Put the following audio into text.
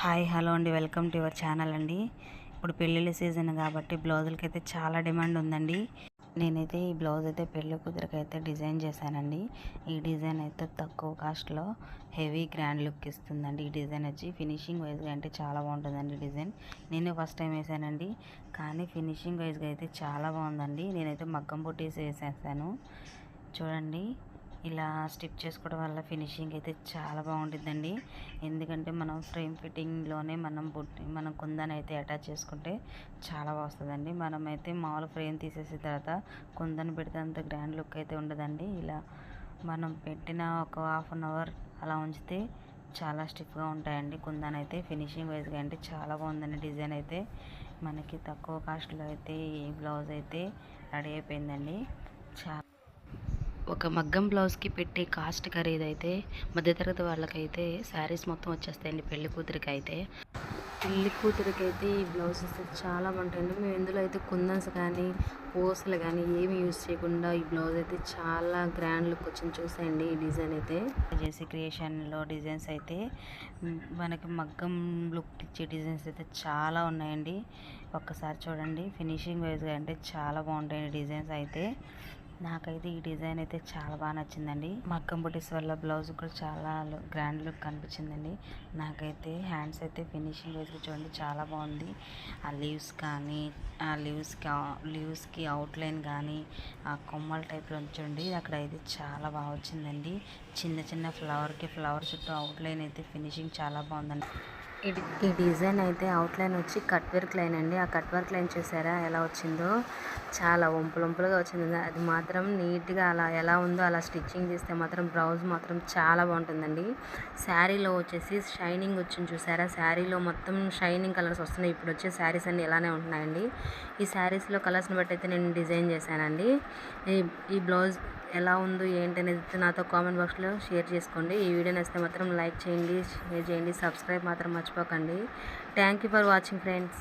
Hi hello అండి. Welcome to your channel అండి. ఇప్పుడు పెళ్ళిళ్ళ సీజన్ కాబట్టి బ్లౌజులకి అయితే చాలా డిమాండ్ ఉందండి. నేనైతే ఈ బ్లౌజ్ అయితే పెళ్ళి కూతురికి అయితే డిజైన్ చేశానండి. ఈ డిజైన్ అయితే తక్కువ కాస్ట్లో హెవీ గ్రాండ్ లుక్ ఇస్తుందండి. ఈ డిజైన్ వచ్చి ఫినిషింగ్ వైజ్గా అంటే చాలా బాగుంటుందండి డిజైన్. నేను ఫస్ట్ టైం వేసానండి. కానీ ఫినిషింగ్ వైజ్గా అయితే చాలా బాగుందండి. నేనైతే మగ్గం బుట్టేసి వేసేసాను. చూడండి. ఇలా స్టిచ్ చేసుకోవడం వల్ల ఫినిషింగ్ అయితే చాలా బాగుంటుందండి. ఎందుకంటే మనం ఫ్రేమ్ ఫిట్టింగ్లోనే మనం బుట్టి మనం కుందాన్ని అయితే అటాచ్ చేసుకుంటే చాలా వస్తుందండి మనమైతే మామూలు ఫ్రేమ్ తీసేసిన తర్వాత కుందని పెడితే అంత గ్రాండ్ లుక్ అయితే ఉండదండి. ఇలా మనం పెట్టిన ఒక హాఫ్ అన్ అవర్ అలా ఉంచితే చాలా స్టిఫ్గా ఉంటాయండి. కుందన్ అయితే ఫినిషింగ్ వైజ్గా అంటే చాలా బాగుందండి డిజైన్ అయితే. మనకి తక్కువ కాస్ట్లో అయితే ఈ బ్లౌజ్ అయితే రెడీ అయిపోయిందండి. చాలా ఒక మగ్గం బ్లౌజ్కి పెట్టే కాస్ట్ ఖరీదు అయితే మధ్యతరగతి వాళ్ళకైతే శారీస్ మొత్తం వచ్చేస్తాయండి పెళ్ళి కూతురికి అయితే పెళ్ళి కూతురికి అయితే ఈ బ్లౌజెస్ చాలా బాగుంటాయండి మేము ఇందులో అయితే కుందన్స్ కానీ పూసలు కానీ ఏమి యూజ్ చేయకుండా ఈ బ్లౌజ్ అయితే చాలా గ్రాండ్ లుక్ వచ్చింది చూసేయండి ఈ డిజైన్ అయితే. చేసి క్రియేషన్లో డిజైన్స్ అయితే మనకి మగ్గం లుక్ ఇచ్చే డిజైన్స్ అయితే చాలా ఉన్నాయండి. ఒక్కసారి చూడండి ఫినిషింగ్ వైజ్గా అంటే చాలా బాగుంటాయండి డిజైన్స్ అయితే. నాకైతే ఈ డిజైన్ అయితే చాలా బాగా నచ్చిందండి. మగ్గం బుటీస్ వల్ల బ్లౌజ్ కూడా చాలా గ్రాండ్ లుక్ కనిపించిందండి. నాకైతే హ్యాండ్స్ అయితే ఫినిషింగ్ వేసి చూడండి చాలా బాగుంది. ఆ లీవ్స్ కానీ ఆ లీవ్స్కి లీవ్స్కి అవుట్లైన్ కానీ ఆ కొమ్మల టైప్లో చూడండి. అక్కడ అయితే చాలా బాగా వచ్చిందండి. చిన్న చిన్న ఫ్లవర్కి ఫ్లవర్ చుట్టూ అవుట్లైన్ అయితే ఫినిషింగ్ చాలా బాగుందండి. ఈ డిజైన్ అయితే అవుట్లైన్ వచ్చి కట్ వర్క్ లైన్ అండి. ఆ కట్ వర్క్ లైన్ చూసారా ఎలా వచ్చిందో? చాలా వంపులు వంపులుగా వచ్చింది. అది మాత్రం నీట్గా అలా ఎలా ఉందో అలా స్టిచ్చింగ్ చేస్తే మాత్రం బ్లౌజ్ మాత్రం చాలా బాగుంటుందండి. శారీలో వచ్చేసి షైనింగ్ వచ్చింది చూసారా? శారీలో మొత్తం షైనింగ్ కలర్స్ వస్తున్నాయి. ఇప్పుడు వచ్చే శారీస్ అన్ని ఇలానే ఉంటున్నాయండి. ఈ శారీస్లో కలర్స్ని బట్టి అయితే నేను డిజైన్ చేశానండి. ఈ ఈ బ్లౌజ్ ఎలా ఉందో ఏంటి అనేది నాతో కామెంట్ బాక్స్లో షేర్ చేసుకోండి. ఈ వీడియో నచ్చితే మాత్రం లైక్ చేయండి షేర్ చేయండి సబ్స్క్రైబ్ మాత్రం మర్చిపోకండి. Thank you for watching friends